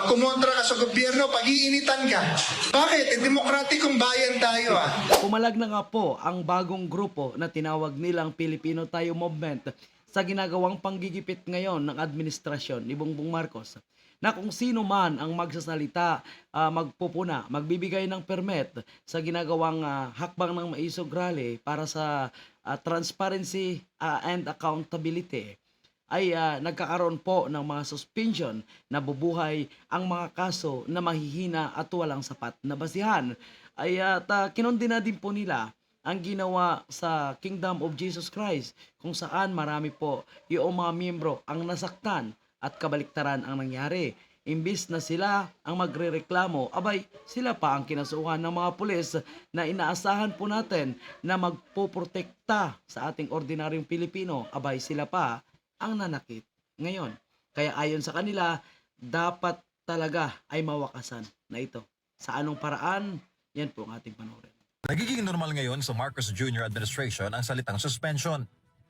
Pag kumontra ka sa gobyerno, pag-iinitan ka. Bakit? Eh, demokratikong bayan tayo ah. Pumalag na nga po ang bagong grupo na tinawag nilang Filipino Tayo Movement sa ginagawang panggigipit ngayon ng administrasyon ni Bongbong Marcos na kung sino man ang magsasalita, ah, magpupuna, magbibigay ng permit sa ginagawang ah, hakbang ng maisog rally para sa ah, transparency ah, and accountability ay ah, nagkakaroon po ng mga suspension na bubuhay ang mga kaso na mahihina at walang sapat na basihan. Ay at ah, kinondena din po nila ang ginawa sa Kingdom of Jesus Christ kung saan marami po yung mga miyembro ang nasaktan at kabaliktaran ang nangyari. Imbis na sila ang magrereklamo, abay sila pa ang kinasuhan ng mga pulis na inaasahan po natin na magpoprotekta sa ating ordinaryong Pilipino, abay sila pa ang nanakit ngayon. Kaya ayon sa kanila, dapat talaga ay mawakasan na ito. Sa anong paraan, yan po ang ating panoorin. Nagiging normal ngayon sa Marcos Jr. administration ang salitang suspension.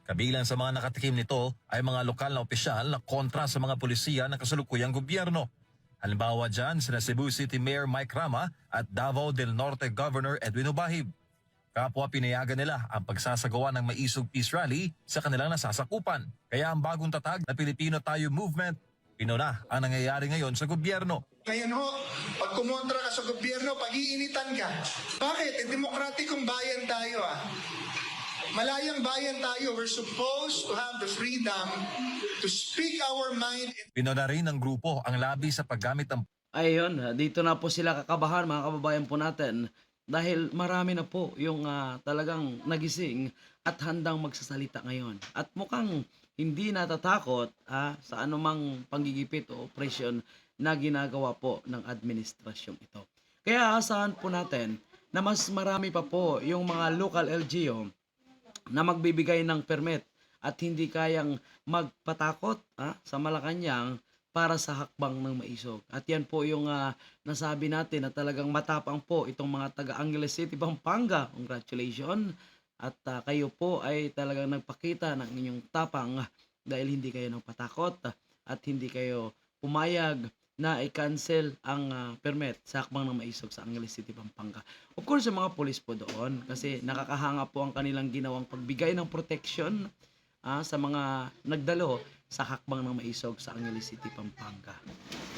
Kabilang sa mga nakatikim nito ay mga lokal na opisyal na kontra sa mga pulisiya ng kasalukuyang gobyerno. Halimbawa dyan sina Cebu City Mayor Mike Rama at Davao del Norte Governor Edwin Ubahib. Kapwa pinayagan nila ang pagsasagawa ng maisog peace rally sa kanilang nasasakupan. Kaya ang bagong tatag na Pilipino Tayo Movement, pinuna ang nangyayari ngayon sa gobyerno. Ngayon ho, pag kumontra ka sa gobyerno, pag-iinitan ka. Bakit? Eh, demokratikong bayan tayo ah. Malayang bayan tayo. We're supposed to have the freedom to speak our mind. Pinuna rin ng grupo ang labi sa paggamit ng Ayun, dito na po sila kakabahan mga kababayan po natin dahil marami na po yung ah, talagang nagising at handang magsasalita ngayon. At mukhang hindi natatakot ah, sa anumang panggigipit o operasyon na ginagawa po ng administrasyong ito. Kaya asahan po natin na mas marami pa po yung mga local LGO na magbibigay ng permit at hindi kayang magpatakot ah, sa Malacanang para sa hakbang ng maisog. At yan po yung ah, nasabi natin na talagang matapang po itong mga taga Angeles City, Pampanga. Congratulations. At ah, kayo po ay talagang nagpakita ng inyong tapang ah, dahil hindi kayo nagpatakot ah, at hindi kayo pumayag na i-cancel ang ah, permit sa hakbang ng maisog sa Angeles City, Pampanga. Of course, yung mga police po doon kasi nakakahanga po ang kanilang ginawang pagbigay ng protection ah, sa mga nagdalo sa hakbang ng maisog sa Angeles City, Pampanga.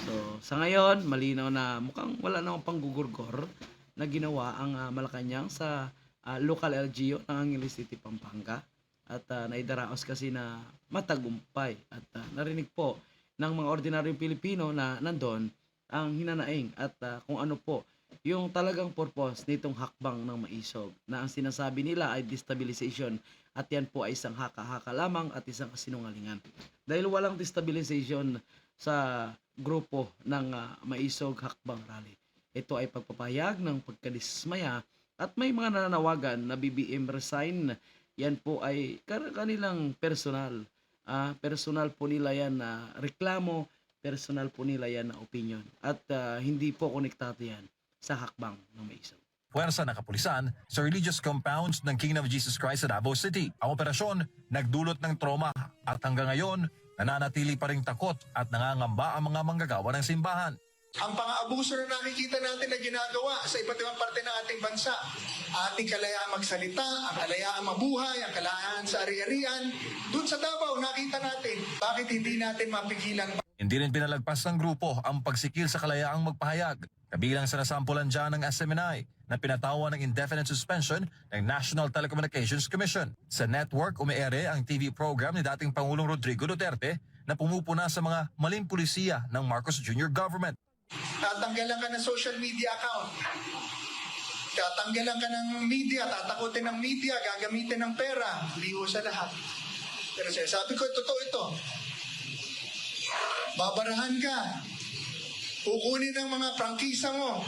So, sa ngayon, malinaw na mukhang wala namang panggugurgor na ginawa ang ah, Malacanang sa ah, local LGO ng Angeles City, Pampanga. At ah, naidaraos kasi na matagumpay. At ah, narinig po ng mga ordinaryong Pilipino na nandun ang hinanaing at ah, kung ano po yung talagang purpose nitong hakbang ng maisog na ang sinasabi nila ay destabilization at yan po ay isang haka-haka lamang at isang kasinungalingan. Dahil walang destabilization sa grupo ng ah, maisog hakbang rally. Ito ay pagpapahayag ng pagkadismaya at may mga nananawagan na BBM resign. Yan po ay kan- kanilang personal. Ah, personal po nila yan na reklamo, personal po nila yan na opinion. At ah, hindi po konektado yan sa hakbang ng maisog. puwersa ng kapulisan sa religious compounds ng Kingdom of Jesus Christ sa Davao City. Ang operasyon nagdulot ng trauma at hanggang ngayon nananatili pa ring takot at nangangamba ang mga manggagawa ng simbahan. Ang pang-aabuso na nakikita natin na ginagawa sa iba't ibang parte ng ating bansa. Ating kalayaan magsalita, ang kalayaan mabuhay, ang kalayaan sa ari-arian. Doon sa Davao, nakita natin. Bakit hindi natin mapigilan Hindi rin pinalagpas ng grupo ang pagsikil sa kalayaang magpahayag. Kabilang sa nasampulan dyan ng SMNI na pinatawa ng indefinite suspension ng National Telecommunications Commission. Sa network, umeere ang TV program ni dating Pangulong Rodrigo Duterte na pumupuna sa mga maling pulisiya ng Marcos Jr. government. Tatanggalan ka ng social media account. Tatanggalan ka ng media, tatakutin ng media, gagamitin ng pera. Liho sa lahat. Pero sabi ko, totoo ito. Babarahan ka. Kukunin ng mga prangkisa mo.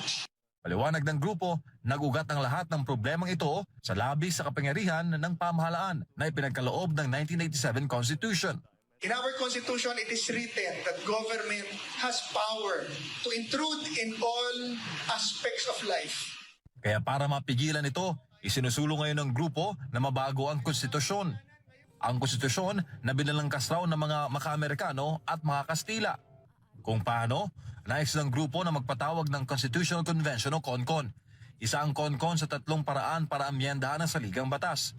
Paliwanag ng grupo, nagugat ang lahat ng problemang ito sa labi sa kapangyarihan ng pamahalaan na ipinagkaloob ng 1987 Constitution. In our Constitution, it is written that government has power to intrude in all aspects of life. Kaya para mapigilan ito, isinusulong ngayon ng grupo na mabago ang konstitusyon. Ang konstitusyon na binalangkas raw ng mga maka-Amerikano at mga Kastila. Kung paano, nais ng grupo na magpatawag ng Constitutional Convention o CONCON. Isa ang CONCON sa tatlong paraan para amyendahan ang saligang batas.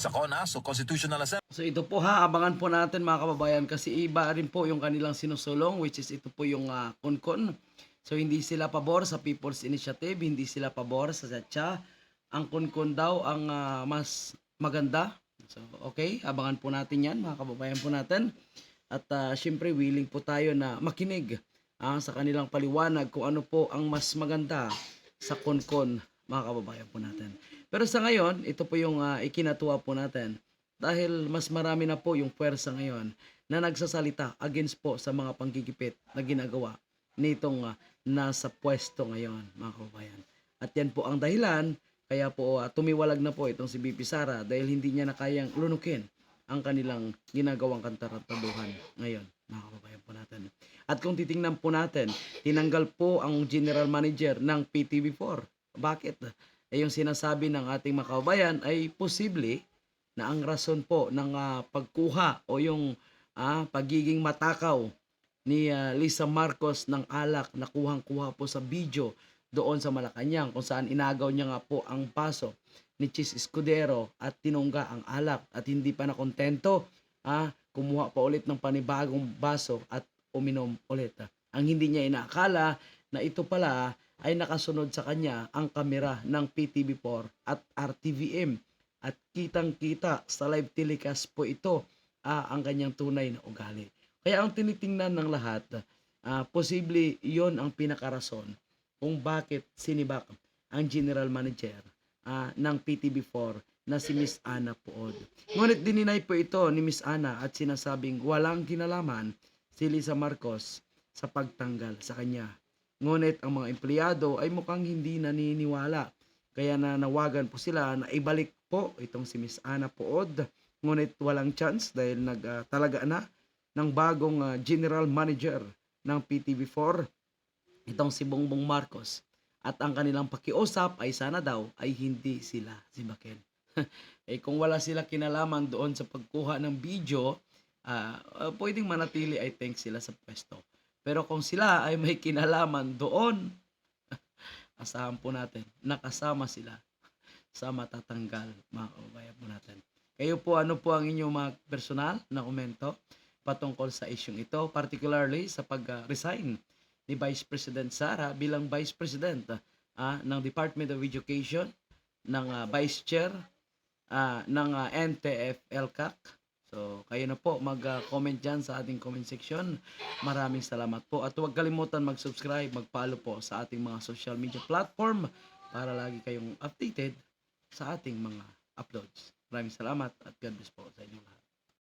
Sa CONAS o Constitutional Assembly, So ito po ha, abangan po natin mga kababayan kasi iba rin po yung kanilang sinusulong which is ito po yung uh, konkon. So hindi sila pabor sa People's Initiative, hindi sila pabor sa Satya. Ang konkon daw ang ah, mas maganda. So okay, abangan po natin yan mga kababayan po natin. At ah, syempre willing po tayo na makinig ah, sa kanilang paliwanag kung ano po ang mas maganda sa konkon mga kababayan po natin. Pero sa ngayon, ito po yung ah, ikinatuwa po natin dahil mas marami na po yung puwersa ngayon na nagsasalita against po sa mga panggigipit na ginagawa nitong ah, nasa pwesto ngayon, mga kababayan. At yan po ang dahilan, kaya po ah, tumiwalag na po itong si BP Sara dahil hindi niya na kayang lunukin ang kanilang ginagawang kantarantaduhan ngayon, mga po natin. At kung titingnan po natin, tinanggal po ang general manager ng PTV4. Bakit? Eh, yung sinasabi ng ating mga ay posible na ang rason po ng ah, pagkuha o yung ah, pagiging matakaw ni ah, Lisa Marcos ng alak na kuhang-kuha po sa video doon sa Malacanang kung saan inagaw niya nga po ang paso ni Chis Escudero at tinungga ang alak at hindi pa nakontento ah, kumuha pa ulit ng panibagong baso at uminom ulit. Ang hindi niya inaakala na ito pala ay nakasunod sa kanya ang kamera ng PTV4 at RTVM at kitang-kita sa live telecast po ito ah, ang kanyang tunay na ugali. Kaya ang tinitingnan ng lahat, ah, posible yon ang pinakarason kung bakit sinibak ang general manager ah, ng PTV4 na si Miss Ana Puod. Ngunit dininay po ito ni Miss Ana at sinasabing walang kinalaman si Lisa Marcos sa pagtanggal sa kanya. Ngunit ang mga empleyado ay mukhang hindi naniniwala. Kaya nanawagan po sila na ibalik po itong si Miss Ana Puod. Ngunit walang chance dahil nag ah, talaga na ng bagong ah, general manager ng PTV4 itong si Bongbong Marcos at ang kanilang pakiusap ay sana daw ay hindi sila sibakin. eh kung wala sila kinalaman doon sa pagkuha ng video, ah, ah, pwedeng manatili I think sila sa pwesto. Pero kung sila ay may kinalaman doon, asahan po natin, nakasama sila sa matatanggal mga kababayan po natin. Kayo po, ano po ang inyong mga personal na komento patungkol sa isyong ito, particularly sa pag-resign ni Vice President Sara bilang Vice President ah, ng Department of Education, ng ah, Vice Chair ah, ng ah, NTF-LCAC. So, kayo na po mag-comment dyan sa ating comment section. Maraming salamat po. At huwag kalimutan mag-subscribe, mag-follow po sa ating mga social media platform para lagi kayong updated sa ating mga uploads. Maraming salamat at God bless po sa inyo lahat.